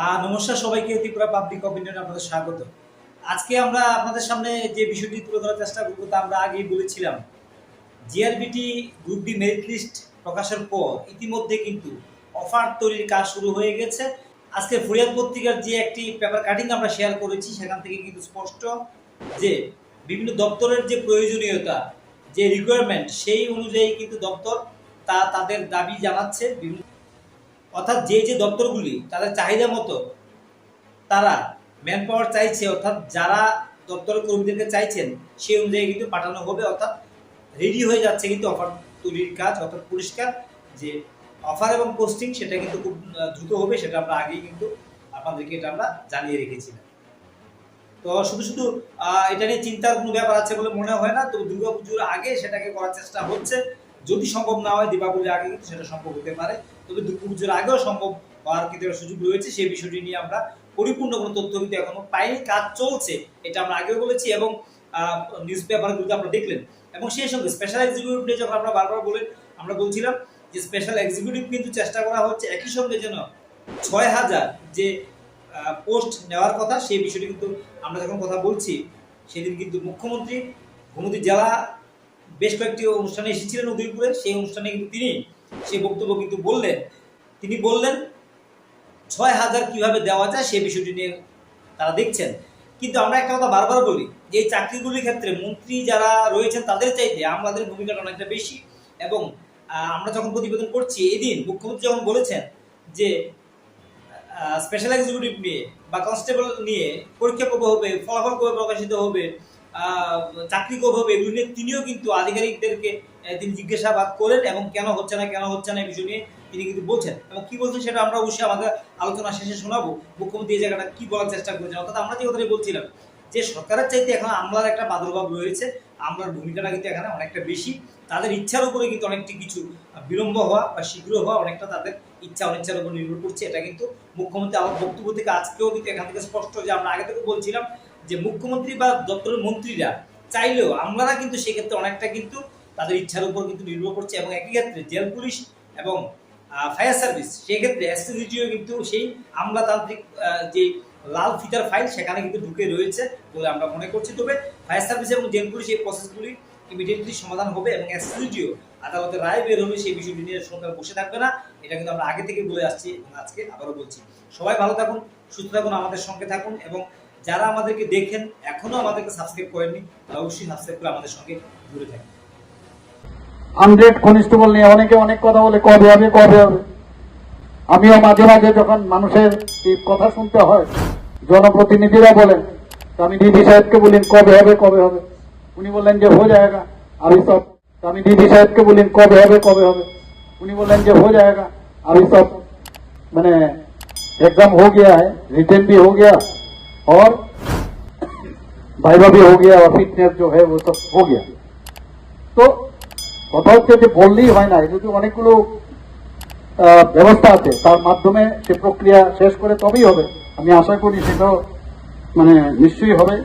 নমস্কার সবাইকে, ত্রিপুরা পাবলিক অপিনিয়নে আপনাদের স্বাগত। আজকে আমরা আপনাদের সামনে যে বিষয়টি তুলে ধরার চেষ্টা করব, তা আমরা আগেই বলেছিলাম। GRBT group D merit list প্রকাশের পর ইতিমধ্যে কিন্তু অফার তৈরির কাজ শুরু হয়ে গেছে। আজকে ফরিয়াদ পত্রিকার যে একটি পেপার কাটিং আমরা শেয়ার করেছি, সেখান থেকে কিন্তু স্পষ্ট যে বিভিন্ন দপ্তরের যে প্রয়োজনীয়তা, যে রিকোয়ারমেন্ট সেই অনুযায়ী কিন্তু দপ্তর তা তাদের দাবি জানাচ্ছে। বিভিন্ন অর্থাৎ যে যে দপ্তরগুলি, তাদের চাহিদা মতো তারা ম্যান পাওয়ার চাইছে, অর্থাৎ যারা দপ্তরের কর্মীদেরকে চাইছেন, সেই অনুযায়ী কিন্তু পাঠানো হবে, অর্থাৎ রেডি হয়ে যাচ্ছে কিন্তু অফার তৈরির কাজ, অর্থাৎ পরিষ্কার যে অফার এবং পোস্টিং সেটা কিন্তু খুব দ্রুত হবে, সেটা আমরা আগেই কিন্তু আপনাদেরকে এটা আমরা জানিয়ে রেখেছিলাম। তো শুধু শুধু এটা নিয়ে চিন্তার কোনো ব্যাপার আছে বলে মনে হয় না তো দুর্গাপুজোর আগে সেটাকে করার চেষ্টা হচ্ছে। যদি সম্ভব না হয় দীপাবলির আগে কিন্তু সেটা সম্ভব হতে পারে। তবে দুর্গাপুজোর আগেও সম্ভব হওয়ার কিন্তু সুযোগ রয়েছে। সেই বিষয়টি নিয়ে আমরা পরিপূর্ণ কোনো তথ্য কিন্তু এখনও পাইনি। কাজ চলছে, এটা আমরা আগেও বলেছি এবং নিউজ পেপারগুলোতে আমরা দেখলেন। এবং সেই সঙ্গে স্পেশাল এক্সিকিউটিভ নিয়ে যখন আমরা বারবার বলে আমরা বলছিলাম যে স্পেশাল এক্সিকিউটিভ কিন্তু চেষ্টা করা হচ্ছে একই সঙ্গে যেন ছয় হাজার যে পোস্ট নেওয়ার কথা, সেই বিষয়টি কিন্তু আমরা যখন কথা বলছি, সেদিন কিন্তু মুখ্যমন্ত্রী, গোমতী জেলা বেশ কয়েকটি অনুষ্ঠানে এসেছিলেন উদয়পুরে। সেই অনুষ্ঠানে কিন্তু তিনি সেই বক্তব্য কিন্তু বললেন। তিনি বললেন, ছয় হাজার কীভাবে দেওয়া যায় সেই বিষয়টি নিয়ে তারা দেখছেন। কিন্তু আমরা একটা কথা বারবার বলি যে এই চাকরিগুলির ক্ষেত্রে মন্ত্রী যারা রয়েছেন তাদের চাইতে আমাদের ভূমিকাটা অনেকটা বেশি। এবং আমরা যখন প্রতিবেদন করছি, এদিন মুখ্যমন্ত্রী যখন বলেছেন যে স্পেশাল এক্সিকিউটিভ নিয়ে বা কনস্টেবল নিয়ে পরীক্ষা কবে হবে, ফলাফল কবে প্রকাশিত হবে চাকরি হবে এগুলো নিয়ে তিনিও কিন্তু আধিকারিকদেরকে তিনি জিজ্ঞাসাবাদ করেন এবং কেন হচ্ছে না, কেন হচ্ছে না এই বিষয় নিয়ে তিনি কিন্তু বলছেন। এবং কি বলছেন সেটা আমরা অবশ্যই আমাদের আলোচনা শেষে শোনাবো। মুখ্যমন্ত্রী এই জায়গাটা কি বলার চেষ্টা করেছেন? অর্থাৎ আমরা যে কথাটাই বলছিলাম, যে সরকারের চাইতে এখন আমলার একটা প্রাদুর্ভাব রয়েছে, আমলার ভূমিকাটা কিন্তু এখানে অনেকটা বেশি। তাদের ইচ্ছার উপরে কিন্তু অনেকটি কিছু বিলম্ব হওয়া বা শীঘ্র হওয়া অনেকটা তাদের ইচ্ছা, অনিচ্ছার উপর নির্ভর করছে। এটা কিন্তু মুখ্যমন্ত্রী আমার বক্তব্য থেকে আজকেও কিন্তু এখান থেকে স্পষ্ট যে আমরা আগে থেকে বলছিলাম যে মুখ্যমন্ত্রী বা দপ্তরের মন্ত্রীরা চাইলেও আমলারা কিন্তু সেক্ষেত্রে অনেকটা কিন্তু তাদের ইচ্ছার উপর কিন্তু নির্ভর করছে এবং একই ক্ষেত্রে জেল পুলিশ এবং ফায়ার সার্ভিস সেক্ষেত্রে এসএসডিটিও কিন্তু সেই আমলাতান্ত্রিক যে লাল ফিতার ফাইল সেখানে কিন্তু ঢুকে রয়েছে বলে আমরা মনে করছি। তবে ফায়ার সার্ভিস এবং জেল পুলিশ এই প্রসেসগুলি ইমিডিয়েটলি সমাধান হবে এবং এসএসডিটিও আদালতের রায় বের হলে সেই বিষয়টি নিয়ে সরকার বসে থাকবে না, এটা কিন্তু আমরা আগে থেকে বলে আসছি এবং আজকে আবারও বলছি। সবাই ভালো থাকুন, সুস্থ থাকুন, আমাদের সঙ্গে থাকুন এবং যারা আমাদেরকে দেখেন, এখনও আমাদেরকে সাবস্ক্রাইব করেননি, তারা অবশ্যই সাবস্ক্রাইব করে আমাদের সঙ্গে জুড়ে থাকেন। হান্ড্রেড কনস্টেবল নিয়ে অনেকে অনেক কথা বলে, কবে হবে কবে হবে? আমিও মাঝে মাঝে যখন মানুষের কথা শুনতে হয়, জনপ্রতিনিধিরা বলেন আমি দিদি সাহেবকে বলি কবে হবে কবে হবে? উনি বললেন যে হো যায়গা আমি সব। আমি দিদি সাহেবকে বলি কবে হবে কবে হবে? উনি বললেন যে হো যায়গা আমি সব। মানে এক্সাম হো গিয়া হ্যাঁ রিটেন হো গিয়া और वाइवा भी हो गया और फिटनेस जो है वो सब हो गया তো কথা হচ্ছে যে বললেই হয় না যদি অনেকগুলো আহ, ব্যবস্থা আছে তার মাধ্যমে সে প্রক্রিয়া শেষ করে তবেই হবে আমি আশা করি সেটাও মানে নিশ্চয়ই হবে